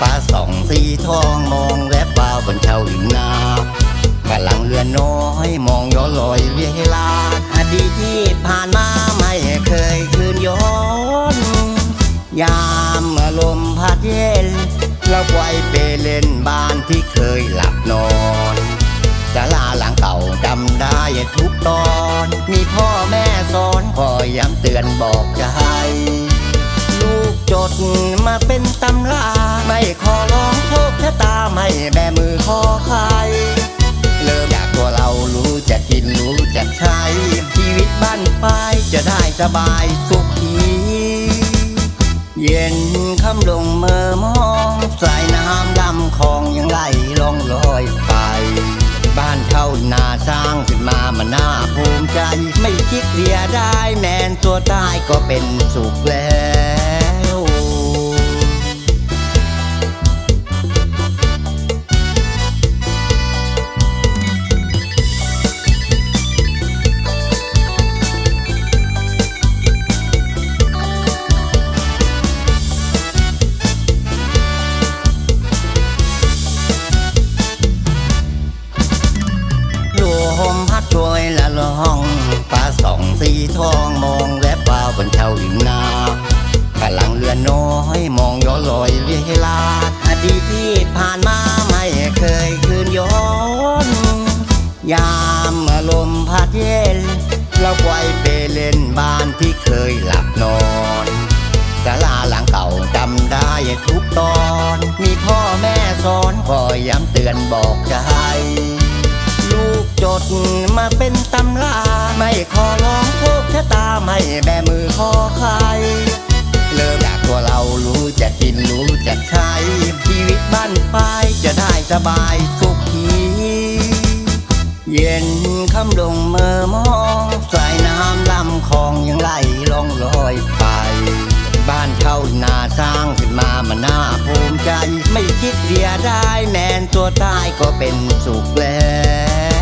ตาสองสีทองมองแวบวาวบนเชาหินนากำลังเรือน้อยมองย้อนลอยเวลาอดีตที่ผ่านมาไม่เคยคืนย้อน ยามอารมณ์พัดเย็นเราไว้ไปเล่นบ้านที่เคยหลับนอนศาลาหลังเก่าจำได้ทุกตอน มีพ่อแม่สอนคอยย้ำเตือนบอกใจ ลูกจดมาเป็น แบมือขอใคร เริ่มจากตัวเรารู้จักกินรู้จักใช้ชีวิตบ้านปลายจะได้สบายสุขีเย็นคำลงเมื่อมองสายน้ำดำคลองยังไหลล่องลอยไป บ้านเท่านาสร้างขึ้นมามันน่าภูมิใจ ไม่คิดเสียได้แมนตัวตายก็เป็นสุขแล้ว น้อยมองย้อนลอยเวลาอดีตที่ผ่านมาไม่เคยคืนย้อน ยามอารมพัดเย็นเราไว้ไปเล่นบ้านที่เคยหลับนอนศาลาหลังเก่าจำได้ทุกตอน มีพ่อแม่สอนคอยย้ำเตือนบอกใจ ลูกจดมาเป็นตำรา ไม่ขอร้องโชคชะตาไม่แบมือขอใคร กินรู้จักใช้ชีวิตบ้านปลายจะได้สบายสุขีเย็นคำลงเมื่อมองสายน้ำลำคลองยังไหลล่องลอยไป บ้านเช่านาสร้างขึ้นมามันน่าภูมิใจ ไม่คิดเสียได้แมนตัวตายก็เป็นสุขแล้ว